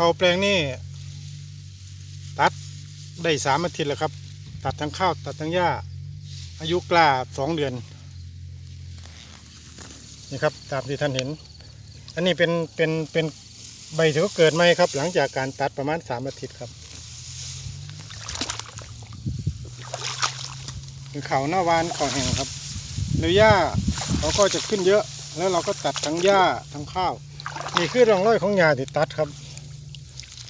เขาแปลงนี่ตัดได้สามอาทิตย์แล้วครับ ตัดทั้งข้าวตัดทั้งหญ้า อายุกล้าสองเดือนนี่ครับตามที่ท่านเห็น อันนี้เป็นเป็นเป็นใบที่เขาเกิดใหมครับ หลังจากการตัดประมาณสามอาทิตย์ครับคือเขาหน้าวานขอแห้งครับแล้วหญ้าเขาก็จะขึ้นเยอะ แล้วเราก็ตัดทั้งหญ้าทั้งข้าวนี่คือร่องรอยของหญ้าที่ตัดครับ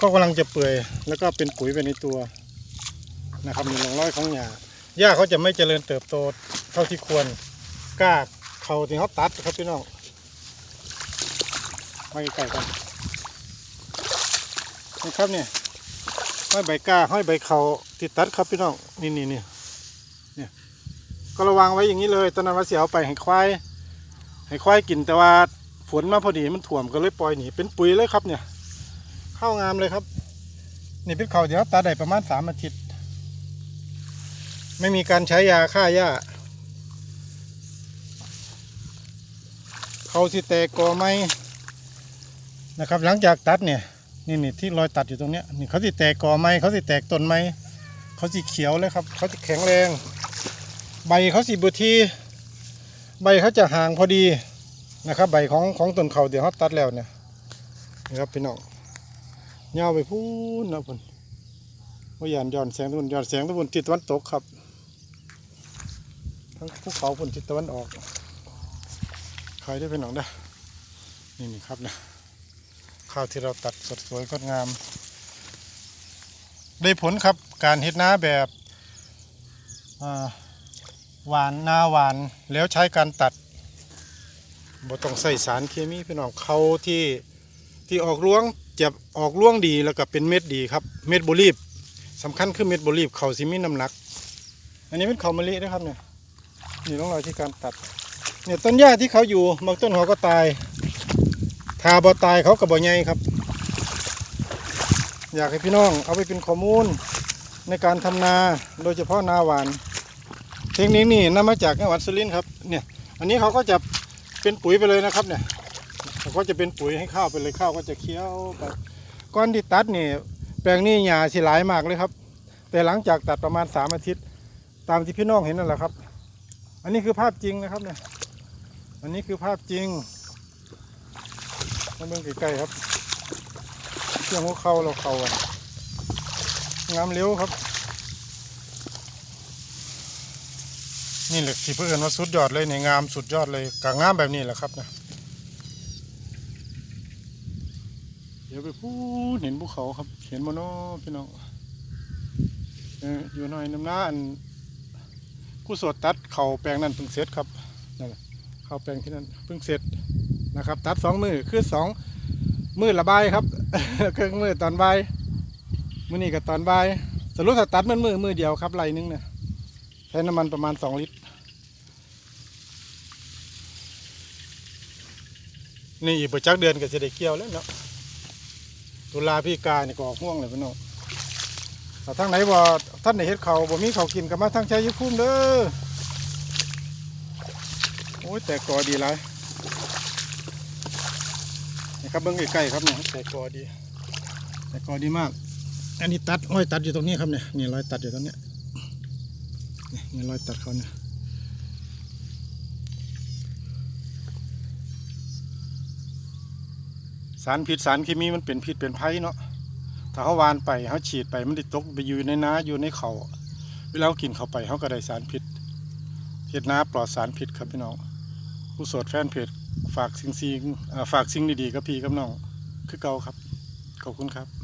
ก็กำลังจะเปื่อยแล้วก็เป็นปุ๋ยไปในตัวนะครับมีร่องร้อยของหญ้าหญ้าเขาจะไม่เจริญเติบโตเท่าที่ควรกล้าเขาที่เขาตัดครับพี่น้องมาใกล้กันนะครับเนี่ยห้อยใบกล้าห้อยใบเขาที่ตัดครับพี่น้องนี่นี่นี่เนี่ยก็ระวังไว้อย่างนี้เลย ตอนนั้นว่าเสียเอาไปให้ควายให้ควายกินแต่ว่าฝนมาพอดีมันถ่วมก็เลยปล่อยหนีเป็นปุ๋ยเลยครับเนี่ย ข้าวงามเลยครับ นี่เป็นเขาเดี๋ยวตาได้ประมาณสามอาทิตย์ ไม่มีการใช้ยาฆ่าหญ้าเขาสิแตกกอไม้นะครับ หลังจากตัดเนี่ยนี่นี่ที่รอยตัดอยู่ตรงเนี้ยนี่เขาสิแตกกอไม้เขาสิแตกต้นไม้เขาสิเขียวเลยครับ เขาจะแข็งแรง ใบเขาสิบุทีใบเขาจะห่างพอดีนะครับ ใบของของต้นเขาเดี๋ยวเขาตัดแล้วเนี่ยนี่ครับพี่น้อง เงาวไปพูนนะพุ่นว่าหยานย้อนแสงตะวันย้อนแสงตะวันทิศตะวันตกครับ ทั้งภูเขาพุ่นทิศตะวันออกใครได้พี่น้องได้นี่นี่ครับนะข้าวที่เราตัดสดสวยงดงาม ได้ผลครับการเฮ็ดนาแบบหวานนาหวานแล้วใช้การตัดบ่ต้องใส่สารเคมีพี่น้องเขาที่ ที่ออกรวงจะออกรวงดีแล้วก็เป็นเม็ดดีครับ เม็ดบรีบสำคัญคือเม็ดบรีบเขาสิมีน้ำหนัก อันนี้เป็นเขามะลินะครับเนี่ยนี่ต้องรอยที่การตัด เนี่ยต้นหญ้าที่เขาอยู่บางต้นเขาก็ตายถ้าบ่ตายเขาก็บ่ใหญ่ครับ อยากให้พี่น้องเอาไปเป็นข้อมูลในการทำนาโดยเฉพาะนาหวาน เทคนิคนี้นำมาจากจังหวัดสุรินทร์ครับเนี่ยอันนี้เขาก็จะเป็นปุ๋ยไปเลยนะครับเนี่ย เขาก็จะเป็นปุ๋ยให้ข้าวไปเลยข้าวก็จะเคี้ยวไปก้อนที่ตัดนี่แปลงนี้หญ้าสิหลายมากเลยครับ แต่หลังจากตัดประมาณสามอาทิตย์ ตามที่พี่น้องเห็นนั่นแหละครับ อันนี้คือภาพจริงนะครับเนี่ยอันนี้คือภาพจริงมาเบิ่งใกล้ๆครับเชื่องหัวเข่าเราเข่าอะงามเร็วครับ นี่แหละที่เพื่อนว่าสุดยอดเลยเนี่ยงามสุดยอดเลยกางงามแบบนี้แหละครับนะ เดี๋ยวไปพูดเห็นภูเขาครับ เห็นมโนพี่น้องอยู่หน่อยน้ำหน้าอันกู้สวดตัดเข่าแปลงนั่นเพิ่งเสร็จครับนั่นเข่าแปลงที่นั่นเพิ่งเสร็จนะครับ ตัดสองมือคือสองมือละใบายครับครึ่งมือตอนใบายมือนี่กับตอนใบายสรุปตัดมันมือมือเดียวครับไรนึงเนี่ยใช้น้ำมันประมาณสองลิตรนี่อีกประจักเดือนก็จะได้เกี่ยวแล้วเนาะ ตุลาพี่กาเนี่ยก็ออกม่วงเลยพี่น้องแต่ทั้งไหนบ่าท่านไหนเฮ็ดเขาวบ่มีเขากินก็มาทั้งใช้ยุคุ้มเด้อโอ้ยแต่กอดีไรนี่ครับเบิ้องใกล้ๆครับเนี่ยแต่กอดี แต่กอดีมาก อันนี้ตัดอ้อยตัดอยู่ตรงนี้ครับเนี่ยนี่รอยตัดอยู่ตรงเนี้ยนี่รอยตัดเขาเนี่ย สารพิษสารเคมีมันเป็นพิษเป็นภัยเนาะถ้าเขาวานไปเขาฉีดไปมันติดตกไปอยู่ในน้าอยู่ในเขาเวลากินเข้าไปเขาก็ได้สารพิษเห็ดน้าปลอดสารพิษครับพี่น้อง ผู้สดแฟนเพจฝากสิ่งสิ่งฝากสิ่งดีๆกับพี่กับน้องคือเก่าครับขอบคุณครับ